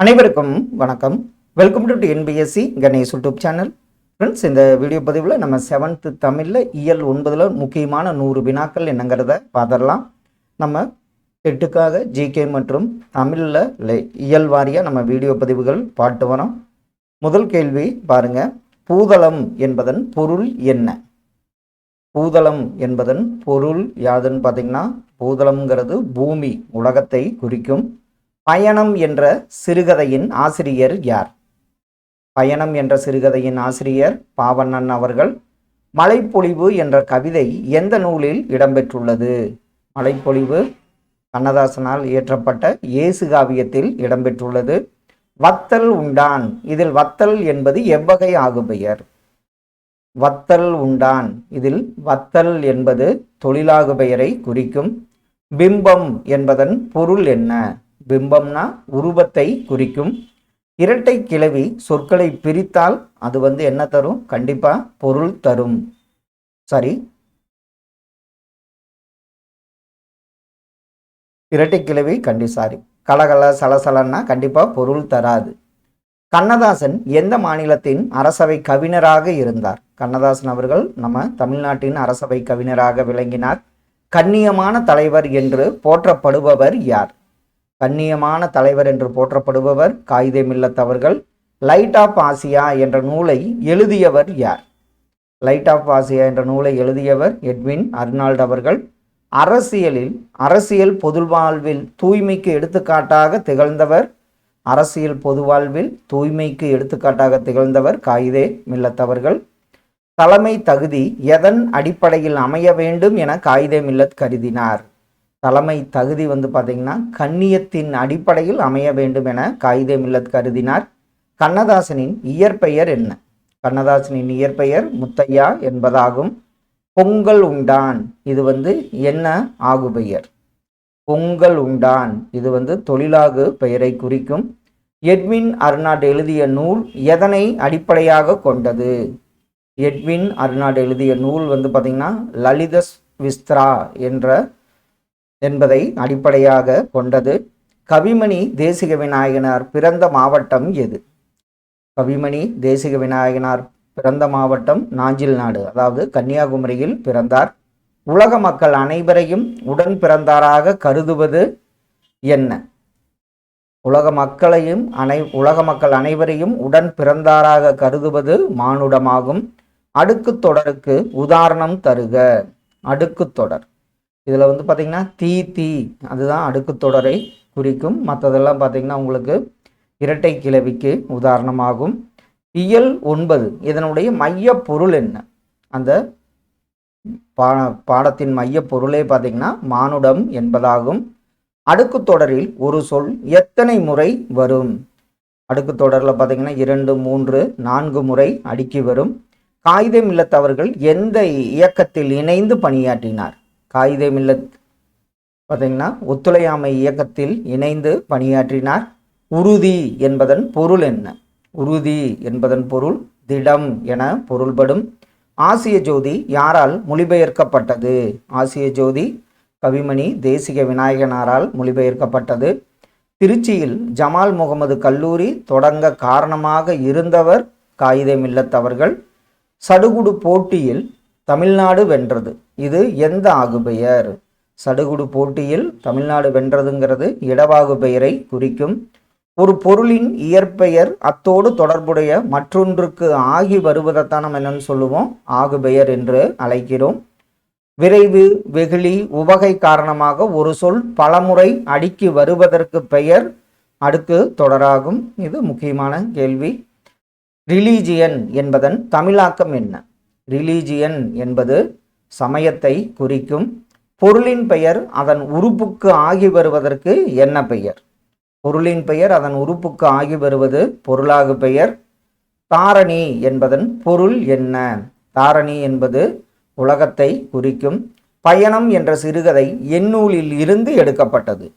அனைவருக்கும் வணக்கம். Welcome to NPSC Ganesh YouTube channel friends இந்த வீடியோ பதிவில் நம்ம செவன்த்து தமிழில் இயல் ஒன்பதில் முக்கியமான நூறு வினாக்கள் என்னங்கிறத பார்த்துடலாம். நம்ம எட்டுக்காக ஜிகே மற்றும் தமிழில் இயல் வாரியாக நம்ம வீடியோ பதிவுகள் பாட்டு வரோம். முதல் கேள்வி பாருங்க. பூதளம் என்பதன் பொருள் என்ன? பூதளம் என்பதன் பொருள் யாதுன்னு பார்த்தீங்கன்னா பூதளம்ங்கிறது பூமி உலகத்தை குறிக்கும் பயணம் என்ற சிறுகதையின் ஆசிரியர் யார்? பயணம் என்ற சிறுகதையின் ஆசிரியர் பாவண்ணன் அவர்கள். மலைப்பொழிவு என்ற கவிதை எந்த நூலில் இடம்பெற்றுள்ளது? மலைப்பொழிவு கண்ணதாசனால் இயற்றப்பட்ட இயேசு காவியத்தில் இடம்பெற்றுள்ளது. வத்தல் உண்டான். இதில் வத்தல் என்பது எவ்வகை ஆகுபெயர்? வத்தல் உண்டான். இதில் வத்தல் என்பது தொழிலாகு பெயரை குறிக்கும். பிம்பம் என்பதன் பொருள் என்ன? பிம்பம்னா உருவத்தை குறிக்கும். இரட்டை கிளவி சொற்களை பிரித்தால் அது வந்து என்ன தரும்? கண்டிப்பாக பொருள் தரும். சரி இரட்டை கிளவி கண்டி சாரி கலகல சலசலன்னா கண்டிப்பாக பொருள் தராது. கண்ணதாசன் எந்த மாநிலத்தின் அரசவை கவிஞராக இருந்தார்? கண்ணதாசன் அவர்கள் நம்ம தமிழ்நாட்டின் அரசவை கவிஞராக விளங்கினார். கண்ணியமான தலைவர் என்று போற்றப்படுபவர் யார்? கண்ணியமான தலைவர் என்று போற்றப்படுபவர் காயிதே மில்லத் அவர்கள் லைட் ஆஃப் ஆசியா என்ற நூலை எழுதியவர் யார்? லைட் ஆஃப் ஆசியா என்ற நூலை எழுதியவர் எட்வின் அர்னால்ட் அவர்கள். அரசியலில் அரசியல் பொதுவாழ்வில் தூய்மைக்கு எடுத்துக்காட்டாக திகழ்ந்தவர். அரசியல் பொதுவாழ்வில் தூய்மைக்கு எடுத்துக்காட்டாக திகழ்ந்தவர் காயிதே மில்லத் அவர்கள். தலைமை தகுதி எதன் அடிப்படையில் அமைய வேண்டும் என காயிதே மில்லத் கருதினார். தலைமை தகுதி வந்து பார்த்திங்கன்னா கண்ணியத்தின் அடிப்படையில் அமைய வேண்டும் என காயிதே மில்லத் கருதினார். கண்ணதாசனின் இயற்பெயர் என்ன? கண்ணதாசனின் இயற்பெயர் முத்தையா என்பதாகும். பொங்கல் உண்டான் இது வந்து என்ன ஆகுபெயர் பொங்கல் உண்டான் இது வந்து தொழிலாகு பெயரை குறிக்கும். எட்வின் அர்னாட் எழுதிய நூல் எதனை அடிப்படையாக கொண்டது? எட்வின் அர்னாட் எழுதிய நூல் வந்து பார்த்திங்கன்னா லலிதஸ் விஸ்த்ரா என்ற என்பதை அடிப்படையாக கொண்டது. கவிமணி தேசிக விநாயகனார் பிறந்த மாவட்டம் எது? கவிமணி தேசிக விநாயகனார் பிறந்த மாவட்டம் நாஞ்சில் நாடு அதாவது கன்னியாகுமரியில் பிறந்தார். உலக மக்கள் அனைவரையும் உடன் பிறந்தாராக கருதுவது என்ன? உலக மக்களையும் அனை உலக மக்கள் அனைவரையும் உடன் பிறந்தாராக கருதுவது மானுடமாகும். அடுக்கு தொடருக்கு உதாரணம் தருக. அடுக்கு தொடர். இதில் வந்து பார்த்திங்கன்னா தீ தீ அதுதான் அடுக்கு தொடரை குறிக்கும். மற்றதெல்லாம் பார்த்திங்கன்னா உங்களுக்கு இரட்டை கிளவிக்கு உதாரணமாகும். இயல் ஒன்பது இதனுடைய மைய பொருள் என்ன? அந்த பா பாடத்தின் மைய பொருளே பார்த்திங்கன்னா மானுடம் என்பதாகும். அடுக்கு தொடரில் ஒரு சொல் எத்தனை முறை வரும்? அடுக்கு தொடரில் பார்த்திங்கன்னா இரண்டு மூன்று நான்கு முறை அடுக்கி வரும். காகிதம் இல்லத்தவர்கள் எந்த இயக்கத்தில் இணைந்து பணியாற்றினார்? காகித மில்லத் பார்த்திங்கன்னா ஒத்துழையாமை இயக்கத்தில் இணைந்து பணியாற்றினார். உறுதி என்பதன் பொருள் என்ன? உறுதி என்பதன் பொருள் திடம் என பொருள்படும். ஆசிய ஜோதி யாரால் மொழிபெயர்க்கப்பட்டது? ஆசிய ஜோதி கவிமணி தேசிக விநாயகனாரால் மொழிபெயர்க்கப்பட்டது. திருச்சியில் ஜமால் முகமது கல்லூரி தொடங்க காரணமாக இருந்தவர் காயிதே மில்லத் அவர்கள். சடுகுடு போட்டியில் தமிழ்நாடு வென்றது. இது எந்த ஆகுபெயர்? சடுகுடு போட்டியில் தமிழ்நாடு வென்றதுங்கிறது இடவாகு பெயரை குறிக்கும். ஒரு பொருளின் இயற்பெயர் அத்தோடு தொடர்புடைய மற்றொன்றுக்கு ஆகி வருவதைத்தான் நம்ம என்னன்னு சொல்லுவோம்? ஆகுபெயர் என்று அழைக்கிறோம். விரைவு வெகுளி உவகை காரணமாக ஒரு சொல் பலமுறை அடுக்கி வருவதற்கு பெயர் அடுக்கு தொடராகும். இது முக்கியமான கேள்வி. ரிலீஜியன் என்பதன் தமிழாக்கம் என்ன? ரிலீஜியன் என்பது சமயத்தை குறிக்கும் பொருளின் பெயர் அதன் உறுப்புக்கு ஆகி வருவதற்கு என்ன பெயர்? பொருளின் பெயர் அதன் உறுப்புக்கு ஆகி வருவது பொருளாகு பெயர். தாரணி என்பதன் பொருள் என்ன? தாரணி என்பது உலகத்தை குறிக்கும் பயணம் என்ற சிறுகதை எந்நூலில் இருந்து எடுக்கப்பட்டது.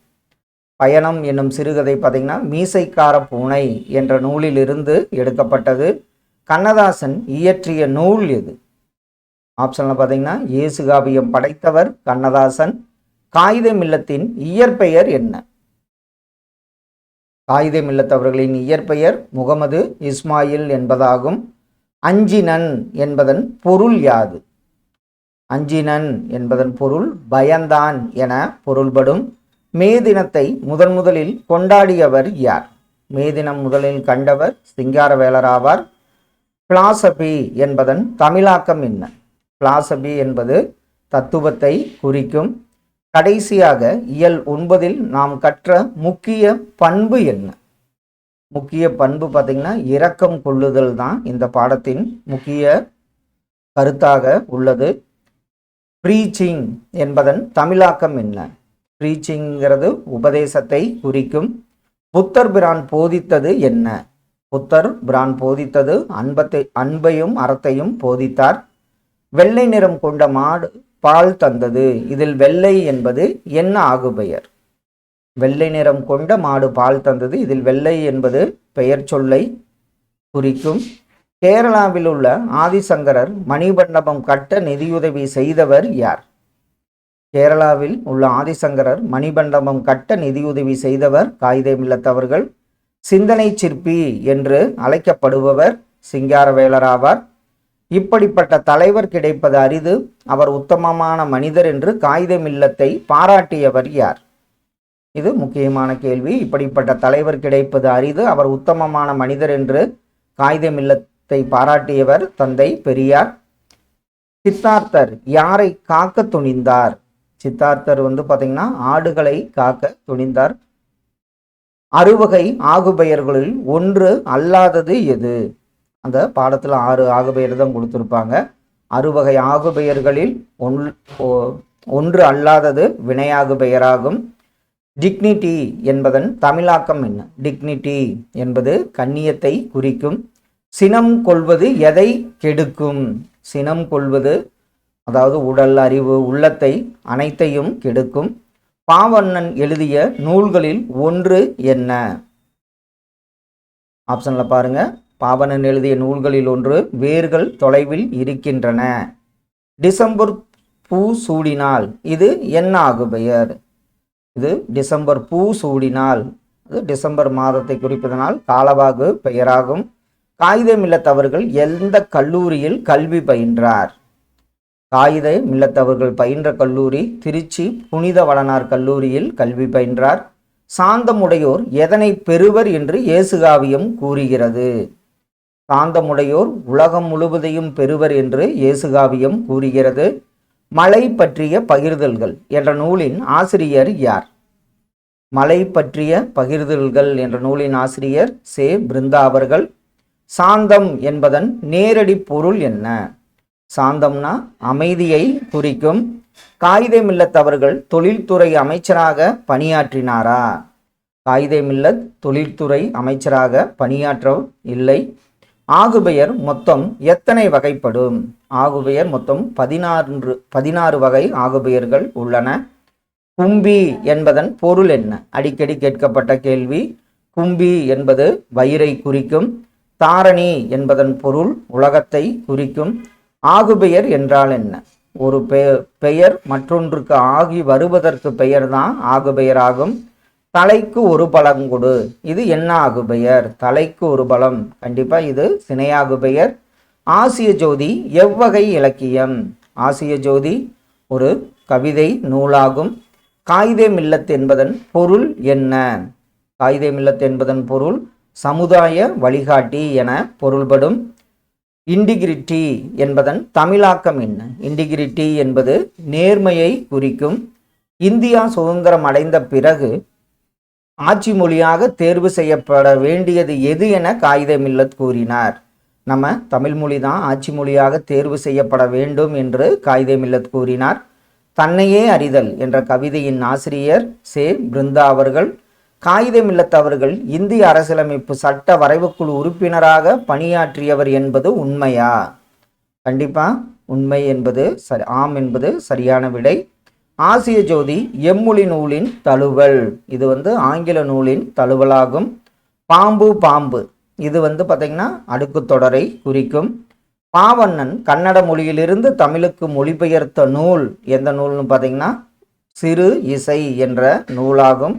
பயணம் என்னும் சிறுகதை பார்த்திங்கன்னா மீசைக்கார பூனை என்ற நூலிலிருந்து எடுக்கப்பட்டது. கண்ணதாசன் இயற்றிய நூல் இது. ஆப்ஷனில் பார்த்தீங்கன்னா இயேசுகாவியம் படைத்தவர் கண்ணதாசன். காகிதம் இல்லத்தின் இயற்பெயர் என்ன? காகிதம் இல்லத்தவர்களின் இயற்பெயர் முகமது இஸ்மாயில் என்பதாகும். அஞ்சினன் என்பதன் பொருள் யாது? அஞ்சினன் என்பதன் பொருள் பயந்தான் என பொருள்படும். மே தினத்தை முதன் முதலில் கொண்டாடியவர் யார்? மே தினம் முதலில் கண்டவர் சிங்காரவேலர் ஆவார். பிலாசபி என்பதன் தமிழாக்கம் என்ன? பிலாசபி என்பது தத்துவத்தை குறிக்கும். கடைசியாக இயல் ஒன்பதில் நாம் கற்ற முக்கிய பண்பு என்ன? முக்கிய பண்பு பார்த்திங்கன்னா இரக்கம் கொள்ளுதல் தான் இந்த பாடத்தின் முக்கிய கருத்தாக உள்ளது. ப்ரீச்சிங் என்பதன் தமிழாக்கம் என்ன? ப்ரீச்சிங்கிறது உபதேசத்தை குறிக்கும். புத்தர் பிரான் போதித்தது என்ன? புத்தர் பிரான் போதித்தது அன்பத்தை அன்பையும் அறத்தையும் போதித்தார். வெள்ளை நிறம் கொண்ட மாடு பால் தந்தது. இதில் வெள்ளை என்பது என்ன ஆகுபெயர் வெள்ளை நிறம் கொண்ட மாடு பால் தந்தது. இதில் வெள்ளை என்பது பெயர் சொல்லை குறிக்கும். கேரளாவில் உள்ள ஆதிசங்கரர் மணிமண்டபம் கட்ட நிதியுதவி செய்தவர் யார்? கேரளாவில் உள்ள ஆதிசங்கரர் மணிமண்டபம் கட்ட நிதியுதவி செய்தவர் காயிதே மில்லத்தவர்கள் சிந்தனை சிற்பி என்று அழைக்கப்படுபவர். சிங்காரவேலர் ஆவார். இப்படிப்பட்ட தலைவர் கிடைப்பது அரிது. அவர் உத்தமமான மனிதர் என்று காகிதம் இல்லத்தை பாராட்டியவர் யார்? இது முக்கியமான கேள்வி. இப்படிப்பட்ட தலைவர் கிடைப்பது அரிது. அவர் உத்தமமான மனிதர் என்று காகிதம் இல்லத்தை பாராட்டியவர் தந்தை பெரியார். சித்தார்த்தர் யாரை காக்க துணிந்தார்? சித்தார்த்தர் வந்து பார்த்தீங்கன்னா ஆடுகளை காக்க துணிந்தார். அறுவகை ஆகுபெயர்களில் ஒன்று அல்லாதது எது? அந்த பாடத்தில் ஆறு ஆகுபெயர் தான் கொடுத்துருப்பாங்க. அறுவகை ஆகுபெயர்களில் ஒன் ஒ- ஒன்று அல்லாதது வினையாகு பெயராகும் டிக்னிட்டி என்பதன் தமிழாக்கம் என்ன? டிக்னிட்டி என்பது கண்ணியத்தை குறிக்கும். சினம் கொள்வது எதை கெடுக்கும்? சினம் கொள்வது அதாவது உடல் அறிவு உள்ளத்தை அனைத்தையும் கெடுக்கும். பாவண்ணன் எழுதிய நூல்களில் ஒன்று என்ன? ஆப்ஷனில் பாருங்கள் பாவனன் எழுதிய நூல்களில் ஒன்று வேர்கள் தொலைவில் இருக்கின்றன. டிசம்பர் பூ சூடினால் இது என்ன ஆகுபெயர் இது டிசம்பர் பூ சூடினால் அது டிசம்பர் மாதத்தை குறிப்பதனால் காலவாகு பெயராகும். காகிதம் இல்லத்தவர்கள் எந்த கல்லூரியில் கல்வி பயின்றார்? காகித மில்லத்தவர்கள் பயின்ற கல்லூரி திருச்சி புனித வளனார் கல்லூரியில் கல்வி பயின்றார். சாந்தமுடையோர் எதனை பெறுவர் என்று இயேசுகாவியம் கூறுகிறது. சாந்தமுடையோர் உலகம் முழுவதையும் பெறுவர் என்று இயேசுகாவியம் கூறுகிறது. மலை பற்றிய பகிர்தல்கள் என்ற நூலின் ஆசிரியர் யார்? மலை பற்றிய பகிர்தல்கள் என்ற நூலின் ஆசிரியர் சே. பிருந்தா அவர்கள். சாந்தம் என்பதன் நேரடி பொருள் என்ன? சாந்தம்னா அமைதியை குறிக்கும். காகித மில்லத் அவர்கள் தொழில்துறை அமைச்சராக பணியாற்றினாரா? காகித மில்லத் தொழில்துறை அமைச்சராக பணியாற்ற இல்லை. ஆகுபெயர் மொத்தம் எத்தனை வகைப்படும்? ஆகுபெயர் மொத்தம் பதினாறு பதினாறு வகை ஆகுபெயர்கள் உள்ளன. கும்பி என்பதன் பொருள் என்ன? அடிக்கடி கேட்கப்பட்ட கேள்வி. கும்பி என்பது வயிறை குறிக்கும். தாரணி என்பதன் பொருள் உலகத்தை குறிக்கும். ஆகுபெயர் என்றால் என்ன? ஒரு பெ- பெயர் மற்றொன்றுக்கு ஆகி வருவதற்கு பெயர்தான் ஆகுபெயராகும். தலைக்கு ஒரு பலம் கொடு. இது என்ன ஆகுபெயர் தலைக்கு ஒரு பலம். கண்டிப்பாக இது சினையாகு பெயர் ஆசிய ஜோதி எவ்வகை இலக்கியம்? ஆசிய ஜோதி ஒரு கவிதை நூலாகும். காகிதே மில்லத் என்பதன் பொருள் என்ன? காகிதே மில்லத் என்பதன் பொருள் சமுதாய வழிகாட்டி என பொருள்படும். இன்டிகிரிட்டி என்பதன் தமிழாக்கம் என்ன? இன்டிகிரிட்டி என்பது நேர்மையை குறிக்கும். இந்தியா சுதந்திரம் அடைந்த பிறகு ஆட்சி மொழியாக தேர்வு செய்யப்பட வேண்டியது எது என காகித மில்லத் கூறினார். நம்ம தமிழ் மொழி தான் ஆட்சி மொழியாக தேர்வு செய்யப்பட வேண்டும் என்று காகித மில்லத் கூறினார். தன்னையே அறிதல் என்ற கவிதையின் ஆசிரியர் சே. பிருந்தா அவர்கள் காகித மில்லத் அவர்கள் இந்திய அரசியலமைப்பு சட்ட வரைவுக்குழு உறுப்பினராக பணியாற்றியவர் என்பது உண்மையா? கண்டிப்பா உண்மை என்பது சரி ஆம் என்பது சரியான விடை. ஆசிய ஜோதி எம்மொழி நூலின் தழுவல். இது வந்து ஆங்கில நூலின் தழுவலாகும். பாம்பு பாம்பு. இது வந்து பார்த்தீங்கன்னா அடுக்கு தொடரை குறிக்கும். பாவண்ணன் கன்னட மொழியிலிருந்து தமிழுக்கு மொழிபெயர்த்த நூல் எந்த நூல்னு பார்த்தீங்கன்னா சிறு இசை என்ற நூலாகும்.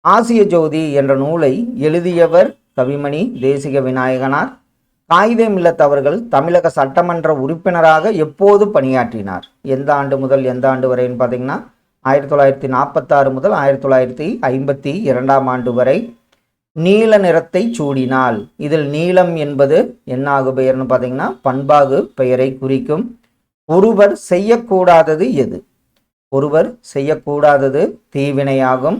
ஆசிய ஜோதி என்ற நூலை எழுதியவர் கவிமணி தேசிக விநாயகனார். காகிதே மில்லத் அவர்கள் தமிழக சட்டமன்ற உறுப்பினராக எப்போது பணியாற்றினார்? எந்த ஆண்டு முதல் எந்த ஆண்டு வரைன்னு பார்த்தீங்கன்னா ஆயிரத்தி தொள்ளாயிரத்தி நாற்பத்தாறு முதல் ஆயிரத்தி தொள்ளாயிரத்தி ஐம்பத்தி இரண்டாம் ஆண்டு வரை நீல நிறத்தை சூடினால் இதில் நீலம் என்பது என்னாகு பெயர்னு பார்த்தீங்கன்னா பண்பாகு பெயரை குறிக்கும். ஒருவர் செய்யக்கூடாதது எது? ஒருவர் செய்யக்கூடாதது தீவினையாகும்.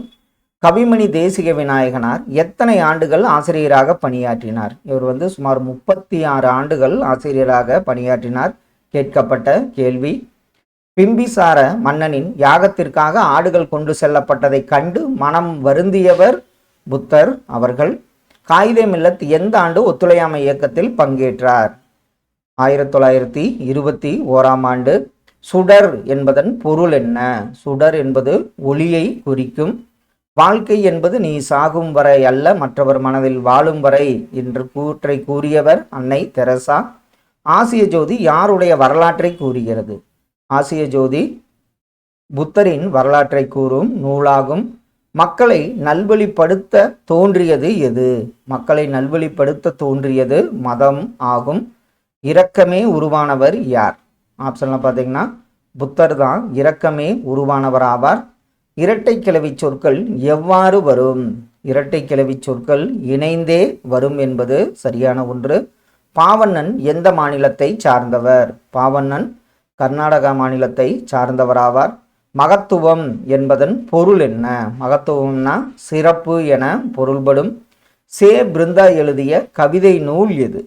கவிமணி தேசிக விநாயகனார் எத்தனை ஆண்டுகள் ஆசிரியராக பணியாற்றினார்? இவர் வந்து சுமார் முப்பத்தி ஆறு ஆண்டுகள் ஆசிரியராக பணியாற்றினார். கேட்கப்பட்ட கேள்வி பிம்பிசார மன்னனின் யாகத்திற்காக ஆடுகள் கொண்டு செல்லப்பட்டதை கண்டு மனம் வருந்தியவர் புத்தர் அவர்கள். காயிதே மில்லத் எந்த ஆண்டு ஒத்துழையாமை இயக்கத்தில் பங்கேற்றார்? ஆயிரத்தி தொள்ளாயிரத்தி இருபத்தி ஓராம் ஆண்டு. சுடர் என்பதன் பொருள் என்ன? சுடர் என்பது ஒளியை குறிக்கும் வாழ்க்கை என்பது நீ சாகும் வரை அல்ல மற்றவர் மனதில் வாழும் வரை என்று கூற்றை கூறியவர் அன்னை தெரசா. ஆசிய ஜோதி யாருடைய வரலாற்றை கூறுகிறது? ஆசிய ஜோதி புத்தரின் வரலாற்றை கூறும் நூலாகும். மக்களை நல்வழிப்படுத்த தோன்றியது எது? மக்களை நல்வழிப்படுத்த தோன்றியது மதம் ஆகும். இரக்கமே உருவானவர் யார்? ஆப்ஷன்ல பார்த்தீங்கன்னா புத்தர் தான் இரக்கமே உருவானவர் ஆவார். இரட்டை கிளவி சொற்கள் எவ்வாறு வரும்? இரட்டை கிளவி சொற்கள் இணைந்தே வரும் என்பது சரியான ஒன்று. பாவண்ணன் எந்த மாநிலத்தை சார்ந்தவர்? பாவண்ணன் கர்நாடகா மாநிலத்தை சார்ந்தவராவார். மகத்துவம் என்பதன் பொருள் என்ன? மகத்துவம்னா சிறப்பு என பொருள்படும். சே பிருந்தா எழுதிய கவிதை நூல் எது?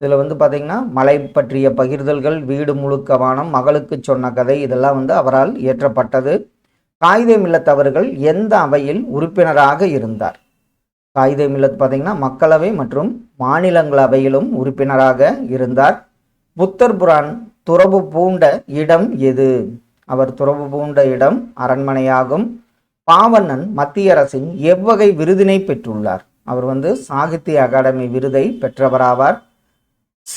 இதில் வந்து பார்த்தீங்கன்னா மலை பற்றிய பகிர்தல்கள் வீடு முழுக்க வானம் மகளுக்கு சொன்ன கதை இதெல்லாம் வந்து அவரால் இயற்றப்பட்டது. காகிதே அவர்கள் எந்த அவையில் உறுப்பினராக இருந்தார்? காகிதே மில்லத் பார்த்தீங்கன்னா மக்களவை மற்றும் மாநிலங்களவையிலும் உறுப்பினராக இருந்தார். புத்தர் புரான் துறவு பூண்ட இடம் எது? அவர் துறவு பூண்ட இடம் அரண்மனையாகும். பாவண்ணன் மத்திய அரசின் எவ்வகை விருதினை பெற்றுள்ளார்? அவர் வந்து சாகித்ய அகாடமி விருதை பெற்றவராவார்.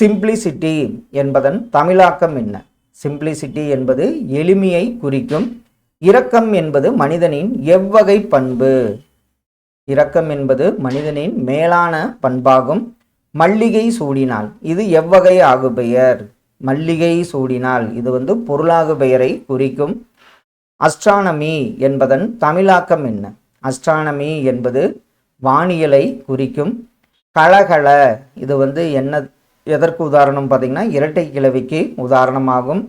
சிம்பிளிசிட்டி என்பதன் தமிழாக்கம் என்ன? சிம்பிளிசிட்டி என்பது எளிமையை குறிக்கும் இரக்கம் என்பது மனிதனின் எவ்வகை பண்பு. இரக்கம் என்பது மனிதனின் மேலான பண்பாகும். மல்லிகை சூடினால் இது எவ்வகை ஆகு பெயர் மல்லிகை சூடினால் இது வந்து பொருளாகு பெயரை குறிக்கும். அஸ்ட்ரானமி என்பதன் தமிழாக்கம் என்ன? அஸ்ட்ரானமி என்பது வானியலை குறிக்கும். கலகல இது வந்து என்ன எதற்கு உதாரணம் பார்த்தீங்கன்னா இரட்டை கிழவிக்கு உதாரணமாகும்.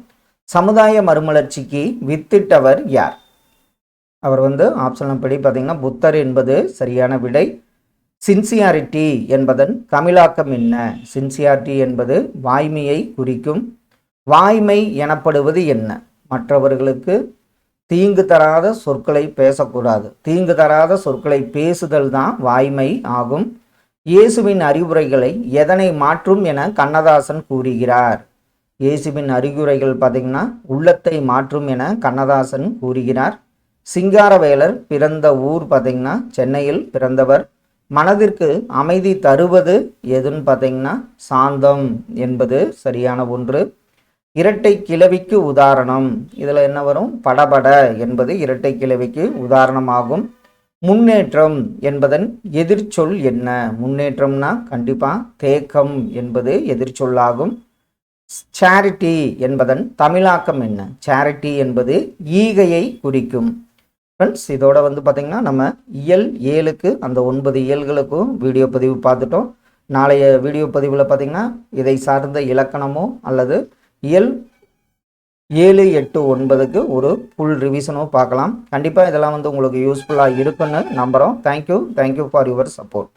சமுதாய மறுமலர்ச்சிக்கு வித்திட்டவர் யார்? அவர் வந்து ஆப்ஷன் படி பார்த்தீங்கன்னா புத்தர் என்பது சரியான விடை சின்சியாரிட்டி என்பதன் தமிழாக்கம் என்ன? சின்சியாரிட்டி என்பது வாய்மையை குறிக்கும் வாய்மை எனப்படுவது என்ன? மற்றவர்களுக்கு தீங்கு தராத சொற்களை பேசக்கூடாது. தீங்கு தராத சொற்களை பேசுதல் தான் வாய்மை ஆகும். இயேசுவின் அறிவுரைகளை எதனை மாற்றும் என கண்ணதாசன் கூறுகிறார். இயேசுவின் அறிகுறைகள் பார்த்தீங்கன்னா உள்ளத்தை மாற்றும் என கண்ணதாசன் கூறுகிறார். சிங்காரவேலர் பிறந்த ஊர் பார்த்தீங்கன்னா சென்னையில் பிறந்தவர். மனதிற்கு அமைதி தருவது எதுன்னு பார்த்தீங்கன்னா சாந்தம் என்பது சரியான ஒன்று. இரட்டை கிளவிக்கு உதாரணம். இதில் என்ன வரும்? படபட என்பது இரட்டை கிளவிக்கு உதாரணமாகும். முன்னேற்றம் என்பதன் எதிர்ச்சொல் என்ன? முன்னேற்றம்னா கண்டிப்பாக தேக்கம் என்பது எதிர்ச்சொல்லாகும். சேரிட்டி என்பதன் தமிழாக்கம் என்ன? சேரிட்டி என்பது ஈகையை குறிக்கும். ஃப்ரெண்ட்ஸ் இதோட வந்து பார்த்திங்கன்னா நம்ம இயல் ஏழுக்கு அந்த ஒன்பது இயல்களுக்கும் வீடியோ பதிவு பார்த்துட்டோம். நாளைய வீடியோ பதிவில் பார்த்திங்கன்னா இதை சார்ந்த இலக்கணமோ அல்லது இயல் ஏழு எட்டு ஒன்பதுக்கு ஒரு ஃபுல் ரிவிஷனோ பார்க்கலாம். கண்டிப்பாக இதெல்லாம் வந்து உங்களுக்கு யூஸ்ஃபுல்லாக இருக்குன்னு நம்புகிறோம் thank you thank you for your support